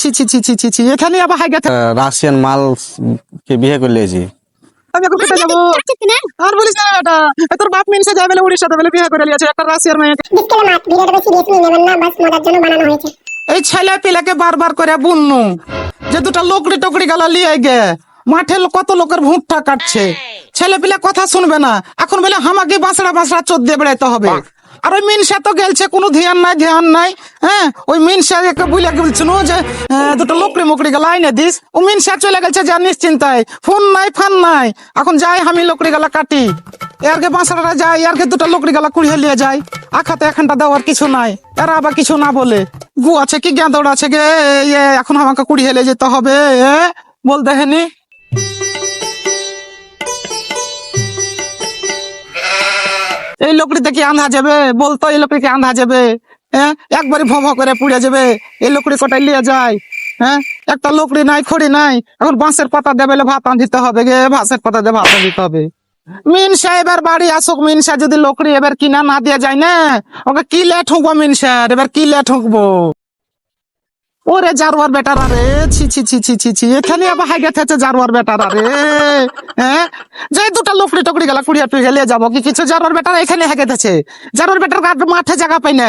ছি ছি ছি ছি ছি ছি এখানে আবার হাই গেছে। রাশিয়ান মাল কে বিয়ে করে লিয়েছি আমি এখন কোথায় যাব? আর বলিস না বেটা। এ তোর বাপ মিনসে যাবে বলে উড়িষ্যাতে বলে বিয়ে করে লিয়েছে একটা রাশিয়ার ডিসক্লেমার ভিডিওটা সিরিয়াসলি নেবেন না বাস মজার জন্য বানানো হয়েছে এই ছেলে পিলাকে বারবার করে বুননু যে দুটা লোকড়ি টকড়ি গালা লিয়ে গে। মাঠে কত লোকের ভুট্টা কাটছে। ছেলে পিলা কথা শুনবে না। এখন বলে আমাকে বাসড়া বাসড়া চোদ দিয়ে বেড়াইতে হবে। আর ওই মিনসা তো গেলছে কোনো ধ্যান নাই ধ্যান নাই। হ্যাঁ ওই মিনসা একে বুঝলে বলছিল যে আহ, দুটো লোকড়ি মুকড়ি গালা আইনে দিস। ও মিনসা চলে গেছে যা নিশ্চিন্তায়। ফোন নাই ফান নাই। এখন যাই আমি লোকড়ি গালা কাটি। এরকে বাঁশড়াটা যায় এরকে দুটো লোকড়ি গালা কুড়িয়ে লিয়ে যায়। আখাতে এখানটা দেওয়ার কিছু নাই এরা আবার কিছু না বলে। গু আছে কি গেঁদড় আছে গে এখন আমাকে কুড়ি হেলে যেতে হবে বলতে হেনি এই লোকটিতে কি আন্ধা যাবে, বলতো এই লোকটিকে আন্ধা যাবে হ্যাঁ? একবারে ভ করে পুড়ে যাবে, এই লোকটি কটাই লিয়ে যায় হ্যাঁ? একটা লোকড়ি নাই, খড়ি নাই, এখন বাঁশের পাতা দেবে ভাত আনতে হবে গে, বাঁশের পাতা দিয়ে ভাত আনতে হবে। মিনসা এবার বাড়ি আসুক মিনসা যদি লোকড়ি এবার কিনা না দিয়ে যায় না, ওকে কি লেট হুকবো মিনসার এবার কি লেট হুকবো? ওরে জারোয়ার বেটারা রে, ছি ছি ছি ছি ছি ছি। এখানে আবার হাই গেছে জারোয়ার বেটারা রে। হ্যাঁ? যে দুটা লোকড়ি টকড়ি গেলা, কুড়িয়া টুড়ি গেলে যাব, কি কিছু? জারোয়ার বেটারা এখানে হেগে গেছে জারোয়ার বেটার মাঠে জায়গা পাই না।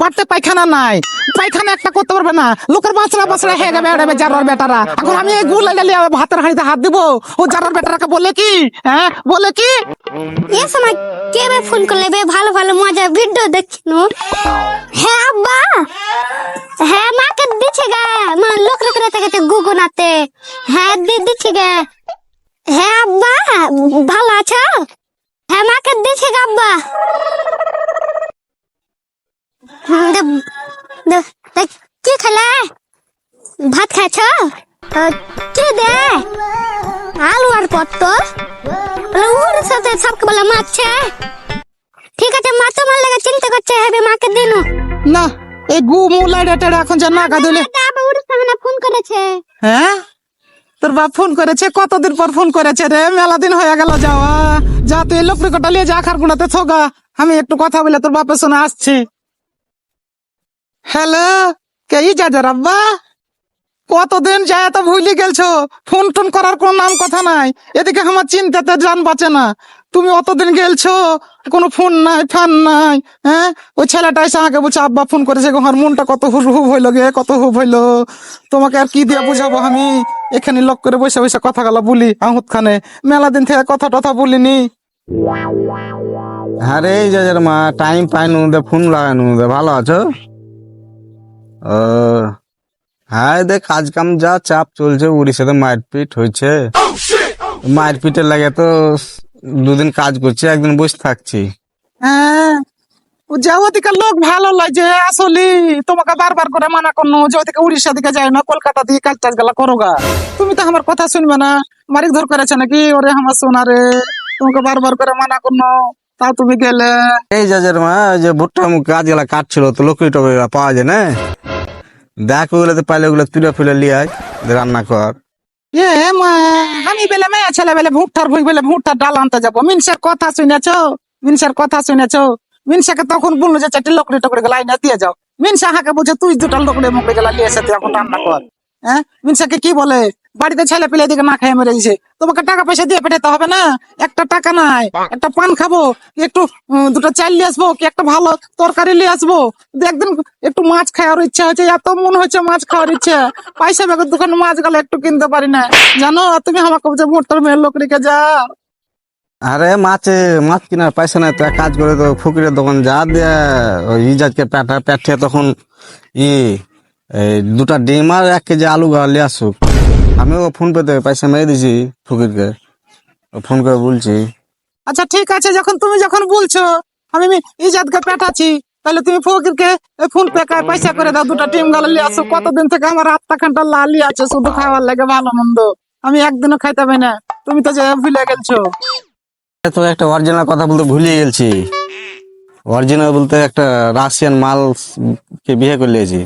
বাড়তে পায়খানা নাই। পায়খানা একটা করতে পারবে না। লোকের বাঁচড়া বাঁচড়া হেগে বেড়াবে জারোয়ার বেটারা। এখন আমি এই গুলা গেলে ভাতের হাঁড়িতে হাত দিব। ও জারোয়ার বেটারাকে বলে কি? হ্যাঁ? বলে কি? এ সময় কে বে ফোন করলে বে? ভালো ভালো মজা ভিডিও দেখিনু হ্যাঁ আব্বা। হ্যাঁ মাকে দিচ্ছে গে। মা লোক লোক রেতে গেতে গুগুনাতে। হ্যাঁ দি দিচ্ছে গে। হ্যাঁ আব্বা। ভালো আছো? হ্যাঁ মাকে দিচ্ছে গে আব্বা। হুম, দে- দে- দে- কি খেলে ভাত খাইছ কি দে আলু আর পটল ওর সাথে সবকে বলে মারছে ঠিক আছে মা তোমার লাগে চিন্তা করছে হবে মাকে দিনু না এই গু মুলাই টেড়ে এখন যে নাগা দিলে আবার ওর সামনে ফোন করেছে হ্যাঁ তোর বাপ ফোন করেছে কতদিন পর ফোন করেছে রে মেলা দিন হয়ে গেল যাওয়া যা তুই লোকটি কটা লিয়ে যা আখার গুণাতে থগা আমি একটু কথা বলে তোর বাপের শোনা আসছি হ্যালো, কে ই যা আব্বা? কতদিন যায় তো ভুলি গেলছো? ফোন টোন করার কোন নাম কথা নাই। এদিকে আমার চিন্তাতে জান বাঁচে না। তুমি অতদিন গেলছো, কোনো ফোন নাই, ফান নাই হ্যাঁ? ওই ছেলেটা এসে আমাকে বলছে, আব্বা, ফোন করেছে আমার মনটা কত হুব হুব হইল গে, কত হুব হইল। তোমাকে আর কি দিয়ে বুঝাবো আমি? এখানে লক করে বসে বসে কথা গলা বলি, আহুত খানে। মেলা দিন থেকে কথা টথা বলিনি। আরে, এই যাদের মা টাইম পাইনু দে ফোন লাগাই নু দে ভালো আছো? ও হ্যাঁ দেখ কাজ কাম যা চাপ চলছে উড়িষ্যাতে মারপিট হয়েছে। মারপিটের লাগে তো দুদিন কাজ করছি একদিন বসে থাকছি। হ্যাঁ ও যে লোক ভালো লাগে আসলে তোমাকে বারবার করে মানা করনো যে ওদিকে উড়িষ্যা দিকে যায় না কলকাতা দিয়ে কাজ টাজ গেলা করোগা তুমি তো আমার কথা শুনবে না মারিক ধর করেছে নাকি? ওরে আমার শোনা রে তোমাকে বারবার করে মানা করনো তাও তুমি গেলে। এই যাদের মা যে ভুট্টা মুখ কাজ গেলা কাটছিল তো লোকরি টকরি পাওয়া যায় না? তখন বলল যে চারটি লকড়ি টকড়ি গেলা আইনা দিয়ে যাও। মিনসা হাকে বলছে, তুই দুটা লকড়ি মুখে গেলা নিয়ে এসে এখন রান্না কর। হ্যাঁ? মিনসাকে কি বলে? বাড়িতে ছেলে পেলে দিকে না খেয়ে মেরে দিছে তোমাকে টাকা পয়সা দিয়ে পেটাতে হবে না? একটা টাকা নাই। একটা পান খাব একটু দুটো চাল নিয়ে আসব, কি একটা ভালো তরকারি নিয়ে আসব? একদিন একটু মাছ খাওয়ার ইচ্ছা হচ্ছে, এত মন হচ্ছে মাছ খাওয়ার ইচ্ছা। পয়সা বেগের দোকানে মাছ গেলে একটু কিনতে পারি না। জানো, তুমি আমাকে বলছো ভোটার মেয়ের লোক রেখে যা আরে মাছে, মাছ কিনার পয়সা নাই তো কাজ করে তো ফকিরের দোকান যা দিয়ে, ওই ইজাজকে পেটা পেটে তখন ই এই দুটা ডিম আর এক কেজি আলু গালে আসুক আমি ও ফোন পেতে পয়সা মেরে দিছি ফকিরকে। ও ফোন করে বলছি। আচ্ছা ঠিক আছে যখন তুমি যখন বলছো আমি ইজাদকে পেটাচ্ছি তাহলে তুমি ফকিরকে ফোন পে পয়সা করে দাও দুটা টিম গালে নিয়ে আসো। কতদিন থেকে আমার আটটা ঘণ্টা লালি আছে শুধু খাওয়ার লাগে ভালো মন্দ। আমি একদিনও খাইতে পাই না। তুমি তো যে ভুলে গেছো তো একটা অরিজিনাল কথা বলতে ভুলিয়ে গেছি অরিজিনাল বলতে একটা রাশিয়ান মাল কে বিয়ে করে লিয়েছি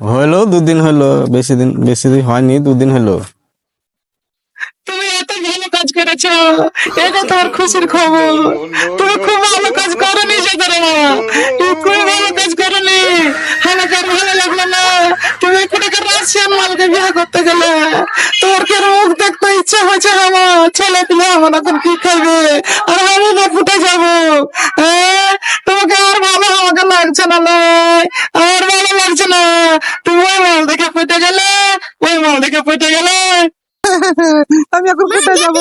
হইল দুদিন হইল বেশি দিন বেশি দিন হয়নি, দুদিন হইল তুমি এত ভালো কাজ করেছ এটা তোমার খুশির খবর। তুমি খুব ভালো কাজ করো নিজেদের খুব ভালো কাজ করো আমাকে আর ভালো লাগল না। তুমি একটু রাশিয়ান মালকে বিয়ে করতে গেলে। তোর কে মুখ দেখতে ইচ্ছা হয়েছে আমার? ছেলে পিলে আমার এখন কি খাবে আর আমি না ফুটে যাব হ্যাঁ? তোমাকে আর লাগছে না আমার ভালো লাগছে না। তুমি ওই মাল দেখে ফুটে গেলে ওই মাল দেখে ফুটে গেলে। আমি এখন ফুটে যাব।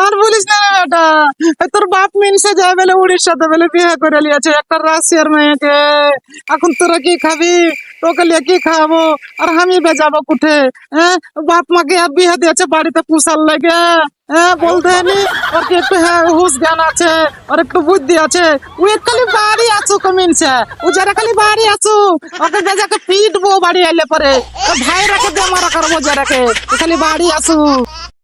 আর বলিস না বেটা। তোর বাপ মিনসে যায় বলে উড়িষ্যাতে বলে বিয়ে করে লিয়েছে একটা রাশিয়ার মেয়েকে। এখন তোরা কি খাবি? তোকে লিয়ে কি খাওয়াবো আর আমি বেজাবো কুঠে হ্যাঁ বাপ মাকে আর বিয়ে দিয়েছে বাড়িতে পুষার লাগে হ্যাঁ বলতে নি ওর কি একটু হ্যাঁ হুশ জ্ঞান আছে আর একটু বুদ্ধি আছে ও খালি বাড়ি আছো কমিনছে ও যারা খালি বাড়ি আছো ওকে বেজাকে পিটবো বাড়ি এলে পরে ভাই রাখে দিয়ে মারা করব যারাকে ও খালি বাড়ি আসু